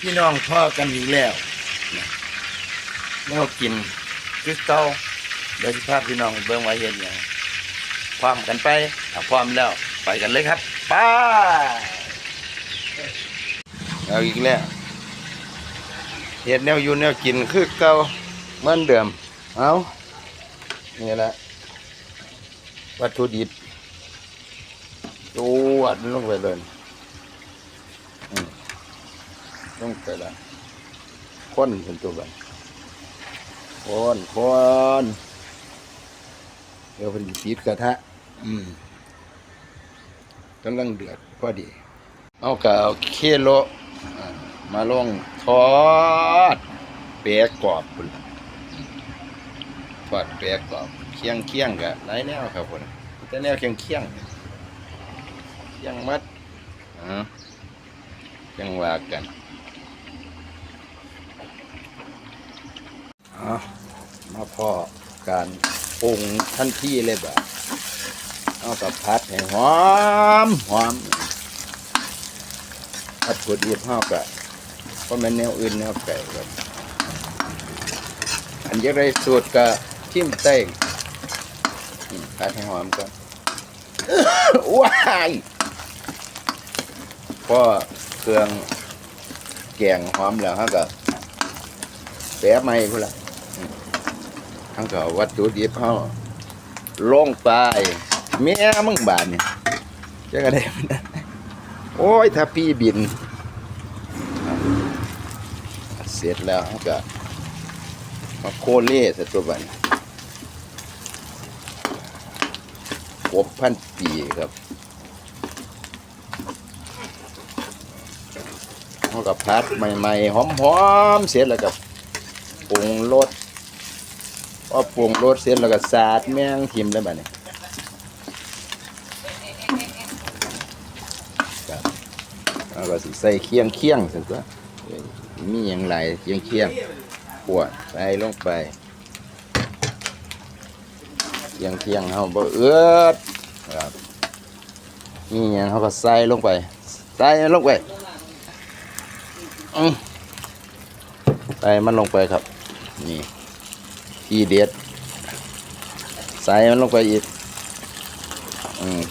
พี่น้องพ่อกันอีกแล้วแล้วกินคือเก่าเดี๋ยวสิพาพี่น้องเบิ่งว่าเห็นหยังความกันไปถ้าพร้อมแล้ว ไปกันเลยครับไปเอาอีกแล้วเห็ดแนวอยู่แนวกินคือเก่าเหมือนเดิมเอานี่แหละวัตถุดิบจวดลงไปเลย ต้องไปละคนเป็นตัวกันคนคนเดี๋ยวเป็นปิดกระทะ อืมกำลังเดือดพอดี เอากะเอาเคโลมาลงทอดเปียกกรอบพุ่นล่ะทอดเปียกกรอบเคียงเคียงกะหลายแนวครับพุ่นแต่แนวเคียงเคียงเคียงมัดอ่าจังว่ากัน อามาพ่อการปรุงทันที่เลยแบบเอากับพัดให้หอมหอมพัดผุดอีบห้ากะเพราะมันแนวอื่นแนวไก่แบบอันยังไรสูตรกะทิมเต้งพัดให้หอมก่อนว้ายพอเครื่องแกงหอมแล้วฮะก็แปะไม่พุ่นละ ทั้งก็วัตถุดิบเขาลงไปแม่มึงบาดเนี่ยจะกระได้มันโอ้ยถ้าพี่บิน เสร็จแล้วก็มาโคเล่สตัวบันกบพันปีครับเขาก็พัดใหม่ๆหอมๆ เสร็จแล้วก็ปรุงรส พอปรุงรสเสร็จแล้วก็สาดแมงทิมแล้วบัดนี้ครับแล้วก็สใส่เคียงเคียงสิตัวมีอย่างไรเคียงเคียงปวดใส่ลงไปเคียงเคียงเฮาบ่เอื้อครับมีอย่างเฮาก็ใส่ลงไปใส่ลงไปอือใส่มันลงไปครับนี่ ทีเด็ด ใส่มันลงไปอีก อืม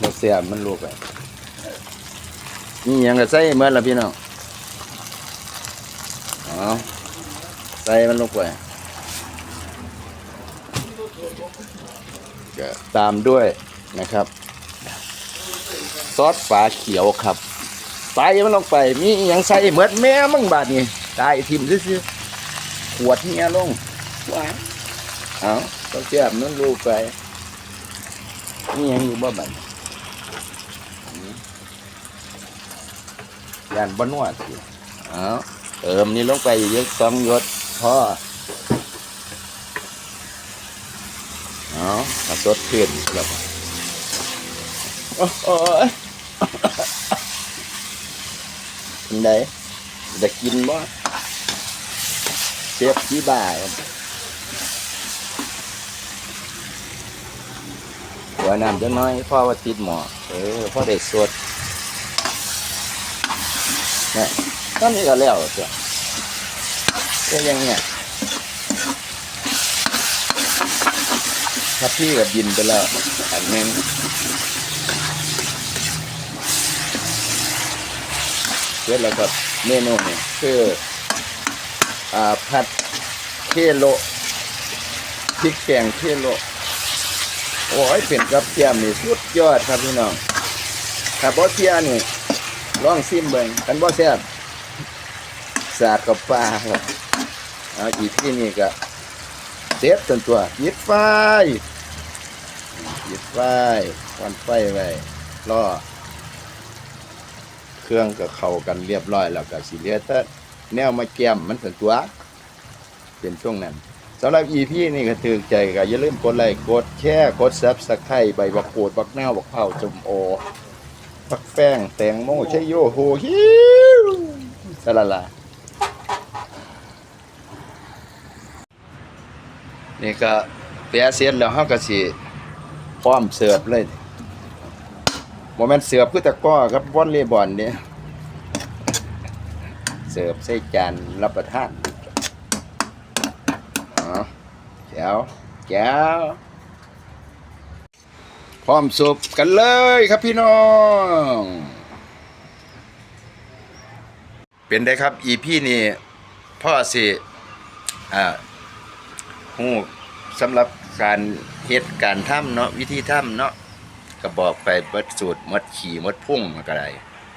เราเสียมันลงไปนี่ยังก็ใส่เมือละพี่น้องเอาใส่มันลงไปก็ตามด้วยนะครับ ซอสฝาเขียวครับใส่มันลงไป มีอยังใส่เหมือนแม่มึงบาดนี่ตายทิมซื่อขวดเนี้ยลง ว้าเอาต้องเสียบนั่นลูกไปนี่ยังอยู่บ่บันยานบนวดสิเอาเติมนี่ลงไปเยอะสองหยศพอเอามาสดขึ้นแล้วบ่โอ้โหเป็นไงได้กินบ่เชฟที่บ่าย หัวน้ำจะน้อยพ่อว่าติดหมอเออพ่อได้สดนี่ตอนนี้ก็แล้วจ้ะก็ยังเนี่ยถ้าพี่กับบินไปแล้วอันนึงเสร็จแล้วก็เมนูนี่คืออ่าผัดเคโลพริกแกงเคโล โอ้ยเป็นกับเทียมนี่สุดยอดครับพี่น้องถ้าบ่เทียนี่ลองซิมเบิ่งกันบ่แซ่บสาดกับปลาครับเอาอีกที่นี่ก็เซฟจนตัวยิดไฟยิดไฟควันไฟไว้รอเครื่องก็เข้ากันเรียบร้อยแล้วก็สิเหลือแต่แนวมาแก้มมันถึงตัว เป็นช่วงนั้น สำหรับ EP นี่ก็ถือใจก็อย่าลืมกดไลค์กดแชร์กดซับสไครต์ใบบักโขดบักหน้าวบักเผาจมโอบักแป้งแตงโมใช่โยโฮฮิวสละละนี่ก็เปียเสร็จแล้วเฮาก็สิพร้อมเสิร์ฟเลยบ่แม่นเสิร์ฟคือตะก้อครับวอลเลย์บอลเนี่ยเสิร์ฟใส่จานรับประทานอ๋อแจ๋วแจ๋วพร้อมสุบกันเลยครับพี่น้อง เป็นได้ครับอีพี่นี่พ่อสิอ่าฮู้สำหรับการเฮ็ดการทำเนาะวิธีทำเนาะก็บอกไปเบิดสูตรหมดขี่หมดพุ่งมาก็ได้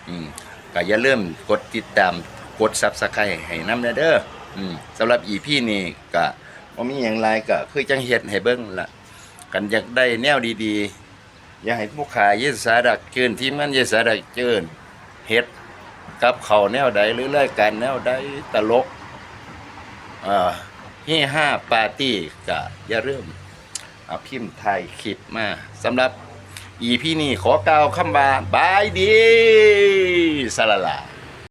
อืมก็อย่าลืมกดติดตามกด Subscribe ให้น้ำเด้ออืมสำหรับอีพี่นี่ก็ บ่ามีหยังหลายก็คือจังเฮ็ดให้เบิ่งล่ะกันอยากได้แนวดีๆ อย่าให้ผู้ขายยิสาดักเกินที่มันยิสาดักเกินเฮ็ดกับเขาแนวใดหรือรายการแนวใดตลกอ่าเฮห้าปาร์ตี้ก็อย่าเริ่มเอาพิมพ์ไทยคลิปมาสำหรับอีพี่นี่ขอกล่าวคำบาบายดีสละลา